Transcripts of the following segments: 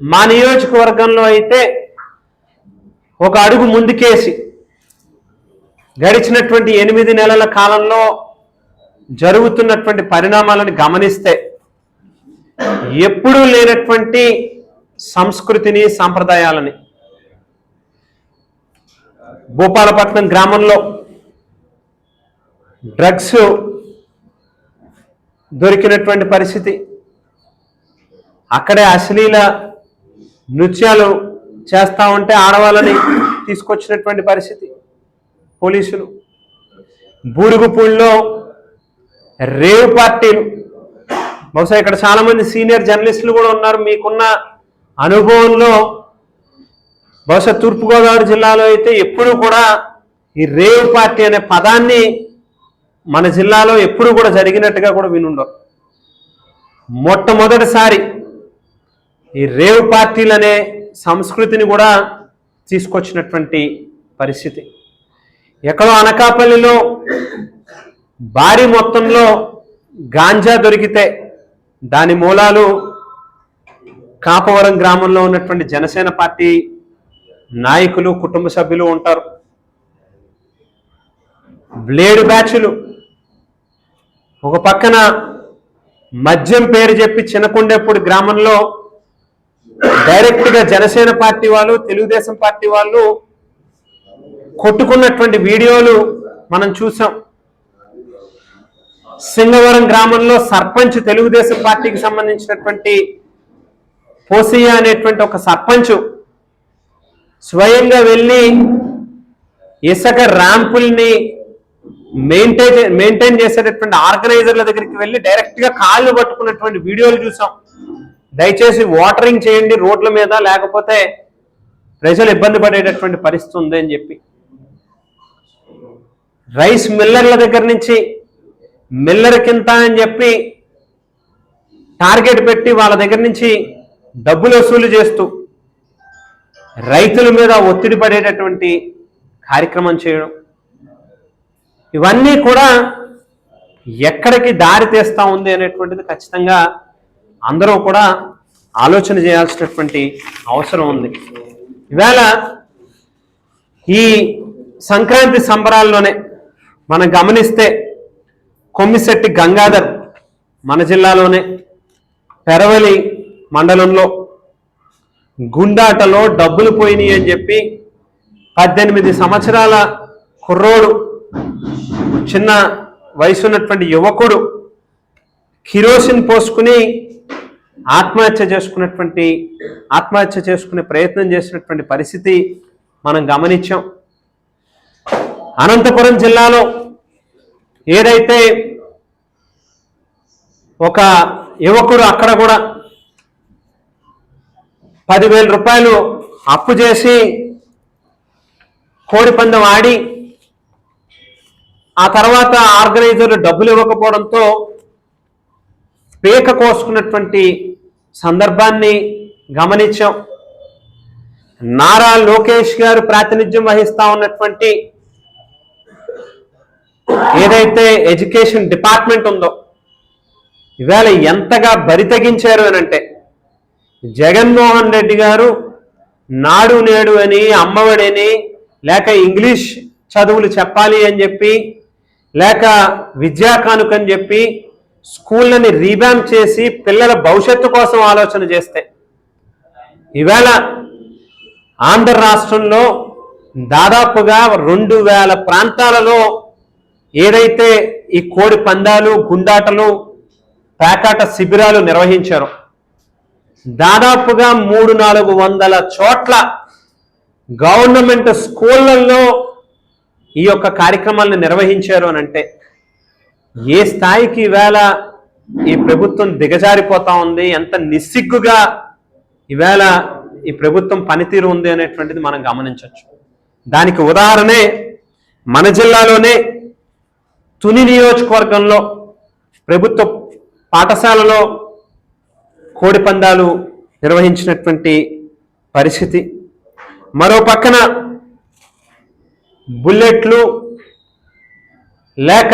మా నియోజకవర్గంలో అయితే ఒక అడుగు ముందుకేసి గడిచినటువంటి ఎనిమిది నెలల కాలంలో జరుగుతున్నటువంటి పరిణామాలను గమనిస్తే ఎప్పుడూ లేనటువంటి సంస్కృతిని సాంప్రదాయాలని భూపాలపట్నం గ్రామంలో డ్రగ్స్ దొరికినటువంటి పరిస్థితి. అక్కడే అశ్లీల నృత్యాలు చేస్తా ఉంటే ఆడవాళ్ళని తీసుకొచ్చినటువంటి పరిస్థితి. పోలీసులు. బూరుగుపూడిలో రేవ్ పార్టీలు. బహుశా ఇక్కడ చాలామంది సీనియర్ జర్నలిస్టులు కూడా ఉన్నారు. మీకున్న అనుభవంలో బహుశా తూర్పుగోదావరి జిల్లాలో అయితే ఎప్పుడు కూడా ఈ రేవ్ పార్టీ అనే పదాన్ని మన జిల్లాలో ఎప్పుడు కూడా జరిగినట్టుగా కూడా వినుండవు మొట్టమొదటిసారి ఈ రేవ్ పార్టీలు అనే సంస్కృతిని కూడా తీసుకొచ్చినటువంటి పరిస్థితి. ఎక్కడో అనకాపల్లిలో భారీ మొత్తంలో గాంజా దొరికితే దాని మూలాలు కాపవరం గ్రామంలో ఉన్నటువంటి జనసేన పార్టీ నాయకులు కుటుంబ సభ్యులు ఉంటారు. బ్లేడ్ బ్యాచ్లు. ఒక పక్కన మద్యం పేరు చెప్పి చిన్నకొండేపూడి గ్రామంలో డైరెక్ట్గా జనసేన పార్టీ వాళ్ళు తెలుగుదేశం పార్టీ వాళ్ళు కొట్టుకున్నటువంటి వీడియోలు మనం చూసాం. సింగవరం గ్రామంలో సర్పంచ్ తెలుగుదేశం పార్టీకి సంబంధించినటువంటి పోసియా అనేటువంటి ఒక సర్పంచ్ స్వయంగా వెళ్ళి ఇసుక ర్యాంపుల్ని మెయింటైన్ మెయింటైన్ చేసేటటువంటి ఆర్గనైజర్ల దగ్గరికి వెళ్ళి డైరెక్ట్గా కాళ్ళు పట్టుకున్నటువంటి వీడియోలు చూసాం. దయచేసి వాటరింగ్ చేయండి రోడ్ల మీద లేకపోతే ప్రజలు ఇబ్బంది పడేటటువంటి పరిస్థితి ఉంది అని చెప్పి. రైస్ మిల్లర్ల దగ్గర నుంచి మిల్లర్ కింద అని చెప్పి టార్గెట్ పెట్టి వాళ్ళ దగ్గర నుంచి డబ్బులు వసూలు చేస్తూ రైతుల మీద ఒత్తిడి పడేటటువంటి కార్యక్రమం చేయడం. ఇవన్నీ కూడా ఎక్కడికి దారి తీస్తా ఉంది అనేటువంటిది ఖచ్చితంగా అందరూ కూడా ఆలోచన చేయాల్సినటువంటి అవసరం ఉంది. ఇవాళ ఈ సంక్రాంతి సంబరాల్లోనే మనం గమనిస్తే కొమ్మిశెట్టి గంగాధర్ మన జిల్లాలోనే పెరవలి మండలంలో గుండాటలో డబ్బులు పోయినాయి అని చెప్పి పద్దెనిమిది సంవత్సరాల కుర్రోడు చిన్న వయసు ఉన్నటువంటి యువకుడు కిరోసిన్ పోసుకుని ఆత్మహత్య చేసుకున్నటువంటి ఆత్మహత్య చేసుకునే ప్రయత్నం చేసినటువంటి పరిస్థితి మనం గమనించాం. అనంతపురం జిల్లాలో ఏదైతే ఒక యువకుడు అక్కడ కూడా పదివేల రూపాయలు అప్పు చేసి కోడిపందెం ఆడి ఆ తర్వాత ఆర్గనైజర్లు డబ్బులు ఇవ్వకపోవడంతో పేక కోసుకున్నటువంటి సందర్భాన్ని గమనించాం. నారా లోకేష్ గారు ప్రాతినిధ్యం వహిస్తా ఉన్నటువంటి ఏదైతే ఎడ్యుకేషన్ డిపార్ట్మెంట్ ఉందో ఇవాళ ఎంతగా బరితెగించారు అని అంటే జగన్మోహన్ రెడ్డి గారు నాడు నేడు అని అమ్మఒడిని లేక ఇంగ్లీష్ చదువులు చెప్పాలి అని చెప్పి లేక విద్యా కానుకని చెప్పి స్కూళ్ళని రీబ్యాంప్ చేసి పిల్లల భవిష్యత్తు కోసం ఆలోచన చేస్తే. ఈవేళ ఆంధ్ర రాష్ట్రంలో దాదాపుగా రెండు వేల ప్రాంతాలలో ఏదైతే ఈ కోడి పందాలు గుండాటలు పేకాట శిబిరాలు నిర్వహించారో దాదాపుగా మూడు నాలుగు వందల చోట్ల గవర్నమెంట్ స్కూళ్ళల్లో ఈ యొక్క కార్యక్రమాలను నిర్వహించారు అని అంటే ఏ స్థాయికి ఈవేళ ఈ ప్రభుత్వం దిగజారిపోతా ఉంది? ఎంత నిస్సిగ్గుగా ఈవేళ ఈ ప్రభుత్వం పనితీరు ఉంది అనేటువంటిది మనం గమనించవచ్చు. దానికి ఉదాహరణే మన జిల్లాలోనే తుని నియోజకవర్గంలో ప్రభుత్వ పాఠశాలలో కోడి పందాలు నిర్వహించినటువంటి పరిస్థితి. మరో పక్కన బుల్లెట్లు లేక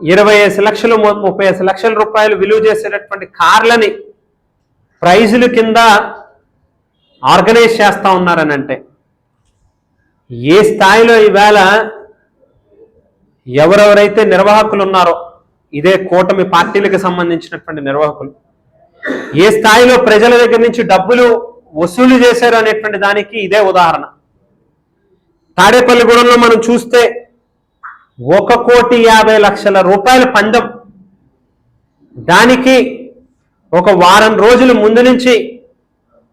ఇరవై ఐదు లక్షలు ముప్పై ఐదు లక్షల రూపాయలు విలువ చేసేటటువంటి కార్లని ప్రైజుల కింద ఆర్గనైజ్ చేస్తూ ఉన్నారని అంటే ఏ స్థాయిలో ఈవేళ ఎవరెవరైతే నిర్వాహకులు ఉన్నారో ఇదే కూటమి పార్టీలకు సంబంధించినటువంటి నిర్వాహకులు ఏ స్థాయిలో ప్రజల దగ్గర నుంచి డబ్బులు వసూలు చేశారు అనేటువంటి దానికి ఇదే ఉదాహరణ. తాడేపల్లిగూడెంలో మనం చూస్తే ఒక కోటి యాభై లక్షల రూపాయల పందెం. దానికి ఒక వారం రోజుల ముందు నుంచి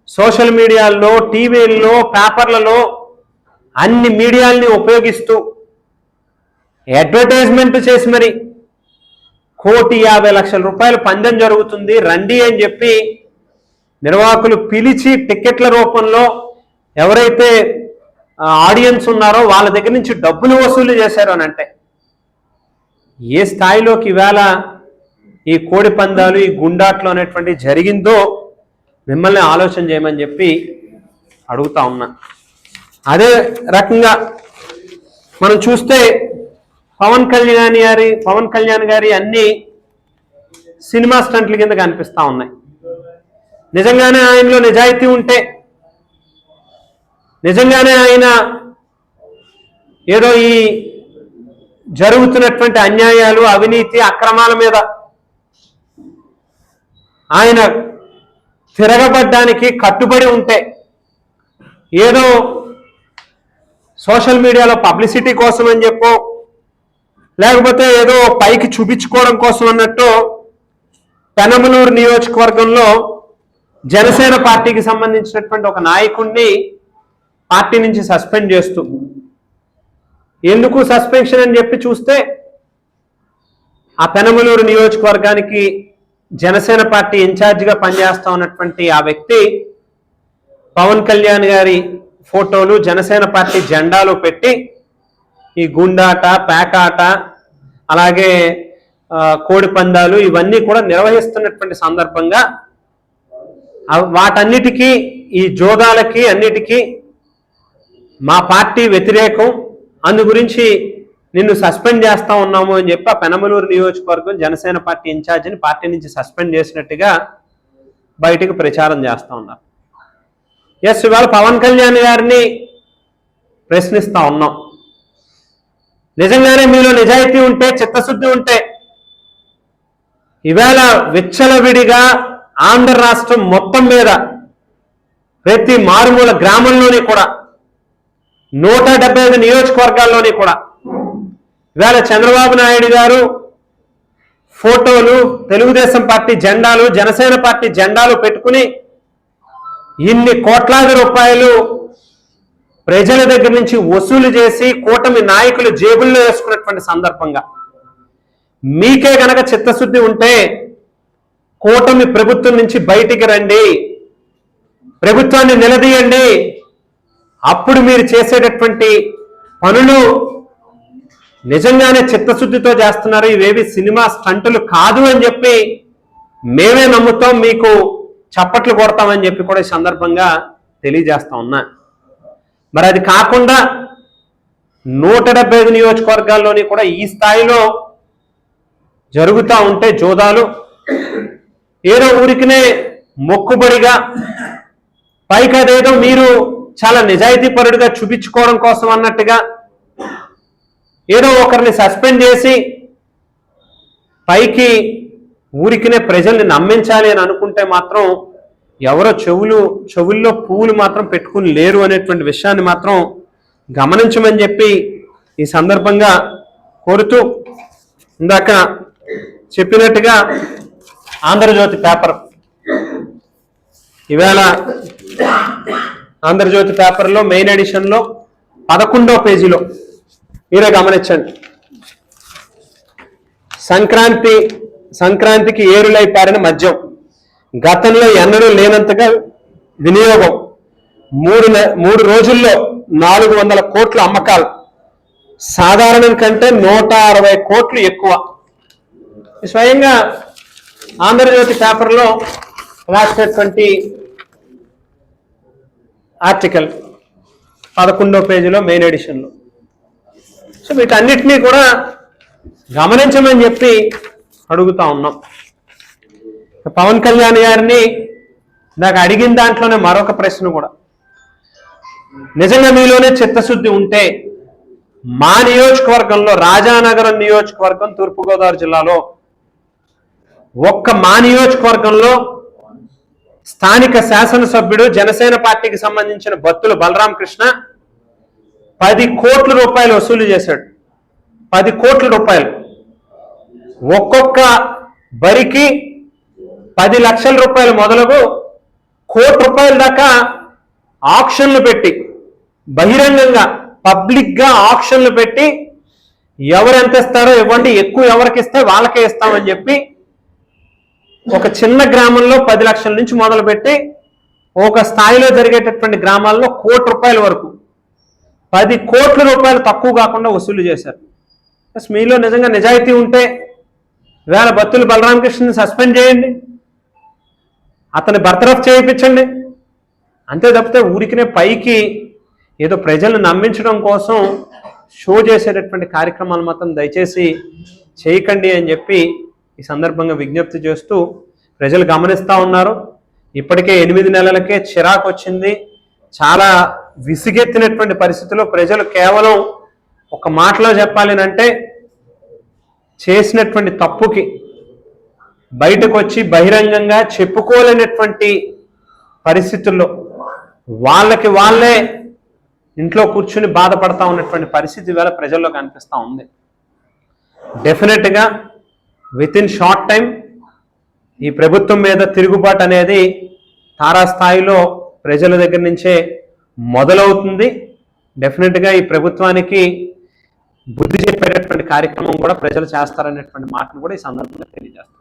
సోషల్ మీడియాల్లో టీవీల్లో పేపర్లలో అన్ని మీడియాల్ని ఉపయోగిస్తూ అడ్వర్టైజ్మెంట్ చేసి మరి కోటి యాభై లక్షల రూపాయలు పందెం జరుగుతుంది. రండి అని చెప్పి నిర్వాహకులు పిలిచి టిక్కెట్ల రూపంలో ఎవరైతే ఆడియన్స్ ఉన్నారో వాళ్ళ దగ్గర నుంచి డబ్బులు వసూలు చేశారు అని అంటే ఏ స్థాయిలోకి ఇవాళ ఈ కోడి పందాలు ఈ గుండాట్లు అనేటువంటి జరిగిందో మిమ్మల్ని ఆలోచన చేయమని చెప్పి అడుగుతా ఉన్నా. అదే రకంగా మనం చూస్తే పవన్ కళ్యాణ్ గారి పవన్ కళ్యాణ్ గారి అన్ని సినిమా స్టంట్ల కింద కనిపిస్తా ఉన్నాయి. నిజంగానే ఆయనలో నిజాయితీ ఉంటే నిజంగానే ఆయన ఏదో ఈ జరుగుతున్నటువంటి అన్యాయాలు అవినీతి అక్రమాల మీద ఆయన తిరగబడ్డానికి కట్టుబడి ఉంటే ఏదో సోషల్ మీడియాలో పబ్లిసిటీ కోసం అని చెప్పో లేకపోతే ఏదో పైకి చూపించుకోవడం కోసం అన్నట్టు పెనమలూరు నియోజకవర్గంలో జనసేన పార్టీకి సంబంధించినటువంటి ఒక నాయకుడిని పార్టీ నుంచి సస్పెండ్ చేస్తూ ఎందుకు సస్పెన్షన్ అని చెప్పి చూస్తే ఆ పెనమలూరు నియోజకవర్గానికి జనసేన పార్టీ ఇన్ఛార్జిగా పనిచేస్తా ఉన్నటువంటి ఆ వ్యక్తి పవన్ కళ్యాణ్ గారి ఫోటోలు జనసేన పార్టీ జెండాలు పెట్టి ఈ గుండాట పేకాట అలాగే కోడి పందాలు ఇవన్నీ కూడా నిర్వహిస్తున్నటువంటి సందర్భంగా వాటన్నిటికీ ఈ జోదాలకి అన్నిటికీ మా పార్టీ వ్యతిరేకం. అందు గురించి నిన్ను సస్పెండ్ చేస్తా ఉన్నాము అని చెప్పి ఆ పెనమలూరు నియోజకవర్గం జనసేన పార్టీ ఇన్ఛార్జిని పార్టీ నుంచి సస్పెండ్ చేసినట్టుగా బయటకు ప్రచారం చేస్తూ ఉన్నారు. ఎస్ ఇవాళ పవన్ కళ్యాణ్ గారిని ప్రశ్నిస్తా ఉన్నాం. నిజంగానే మీలో నిజాయితీ ఉంటే చిత్తశుద్ధి ఉంటే ఇవాళ విచ్చలవిడిగా ఆంధ్ర రాష్ట్రం మొత్తం మీద ప్రతి మారుమూల గ్రామంలోని కూడా నూట డెబ్బై ఐదు నియోజకవర్గాల్లోని కూడా. ఇవాళ చంద్రబాబు నాయుడు గారు ఫోటోలు తెలుగుదేశం పార్టీ జెండాలు జనసేన పార్టీ జెండాలు పెట్టుకుని ఇన్ని కోట్లాది రూపాయలు ప్రజల దగ్గర నుంచి వసూలు చేసి కూటమి నాయకులు జేబుల్లో వేసుకున్నటువంటి సందర్భంగా. మీకే గనక చిత్తశుద్ధి ఉంటే కూటమి ప్రభుత్వం నుంచి బయటికి రండి ప్రభుత్వాన్ని నిలదీయండి అప్పుడు మీరు చేసేటటువంటి పనులు నిజంగానే చిత్తశుద్ధితో చేస్తున్నారు. ఇవేవి సినిమా స్టంటులు కాదు అని చెప్పి మేమే నమ్ముతాం మీకు చప్పట్లు కొడతామని చెప్పి కూడా ఈ సందర్భంగా తెలియజేస్తా ఉన్నా. మరి అది కాకుండా నూట డెబ్బై ఐదు నియోజకవర్గాల్లోని కూడా ఈ స్థాయిలో జరుగుతూ ఉంటే జోదాలు. ఏదో ఊరికినే మొక్కుబడిగా పైకి అదేదో మీరు చాలా నిజాయితీ పరుడుగా చూపించుకోవడం కోసం అన్నట్టుగా ఏదో ఒకరిని సస్పెండ్ చేసి పైకి ఊరికినే ప్రజల్ని నమ్మించాలి అని అనుకుంటే మాత్రం ఎవరో చెవులు చెవుల్లో పువ్వులు మాత్రం పెట్టుకుని లేరు అనేటువంటి విషయాన్ని మాత్రం గమనించమని చెప్పి ఈ సందర్భంగా కోరుతూ ఇందాక చెప్పినట్టుగా ఆంధ్రజ్యోతి పేపర్. ఈవేళ ఆంధ్రజ్యోతి పేపర్లో మెయిన్ ఎడిషన్లో పదకొండో పేజీలో. మీరే గమనించండి. సంక్రాంతి సంక్రాంతికి ఏరులై పారిన మద్యం. గతంలో ఎన్నడూ లేనంతగా వినియోగం. మూడు నె- మూడు రోజుల్లో నాలుగు వందల కోట్ల అమ్మకాలు. సాధారణం కంటే నూట అరవై కోట్లు ఎక్కువ. స్వయంగా ఆంధ్రజ్యోతి పేపర్లో రాసినటువంటి ఆర్టికల్ పదకొండో పేజీలో మెయిన్ ఎడిషన్లో. సో వీటన్నిటినీ కూడా గమనించమని చెప్పి అడుగుతా ఉన్నాం. పవన్ కళ్యాణ్ గారిని నాకు అడిగిన దాంట్లోనే మరొక ప్రశ్న కూడా. నిజంగా మీలోనే చిత్తశుద్ధి ఉంటే మా నియోజకవర్గంలో రాజానగరం నియోజకవర్గం తూర్పుగోదావరి జిల్లాలో ఒక్క మా నియోజకవర్గంలో స్థానిక శాసనసభ్యుడు జనసేన పార్టీకి సంబంధించిన భక్తులు బలరాం కృష్ణ పది కోట్ల రూపాయలు వసూలు చేశాడు. పది కోట్ల రూపాయలు. ఒక్కొక్క బరికి పది లక్షల రూపాయలు మొదలుగు కోటి రూపాయల దాకా ఆప్షన్లు పెట్టి బహిరంగంగా పబ్లిక్గా ఆప్షన్లు పెట్టి ఎవరు ఎంత ఇస్తారో ఇవ్వండి ఎక్కువ ఎవరికి ఇస్తే వాళ్ళకే ఇస్తామని చెప్పి ఒక చిన్న గ్రామంలో పది లక్షల నుంచి మొదలుపెట్టి ఒక స్థాయిలో జరిగేటటువంటి గ్రామాల్లో కోటి రూపాయల వరకు పది కోట్ల రూపాయలు తక్కువ కాకుండా వసూలు చేశారు. మీలో నిజంగా నిజాయితీ ఉంటే వేళ బత్తులు బలరామకృష్ణని సస్పెండ్ చేయండి. అతని బర్తరఫ్ చేయించండి. అంతే తప్పితే ఊరికినే పైకి ఏదో ప్రజలను నమ్మించడం కోసం షో చేసేటటువంటి కార్యక్రమాలు మాత్రం దయచేసి చేయకండి అని చెప్పి ఈ సందర్భంగా విజ్ఞప్తి చేస్తూ ప్రజలు గమనిస్తూ ఉన్నారు. ఇప్పటికే ఎనిమిది నెలలకే చిరాకు వచ్చింది. చాలా విసిగెత్తినటువంటి పరిస్థితిలో ప్రజలు కేవలం ఒక మాటలో చెప్పాలి అంటే చేసినటువంటి తప్పుకి బయటకు వచ్చి బహిరంగంగా చెప్పుకోలేనటువంటి పరిస్థితుల్లో వాళ్ళకి వాళ్ళే ఇంట్లో కూర్చుని బాధపడతా ఉన్నటువంటి పరిస్థితి వేళ ప్రజల్లో కనిపిస్తూ ఉంది. డెఫినెట్గా విత్ ఇన్ షార్ట్ టైం ఈ ప్రభుత్వం మీద తిరుగుబాటు అనేది తారాస్థాయిలో ప్రజల దగ్గర నుంచే మొదలవుతుంది. డెఫినెట్గా ఈ ప్రభుత్వానికి బుద్ధి చెప్పేటటువంటి కార్యక్రమం కూడా ప్రజలు చేస్తారనేటువంటి మాటను కూడా ఈ సందర్భంగా తెలియజేస్తారు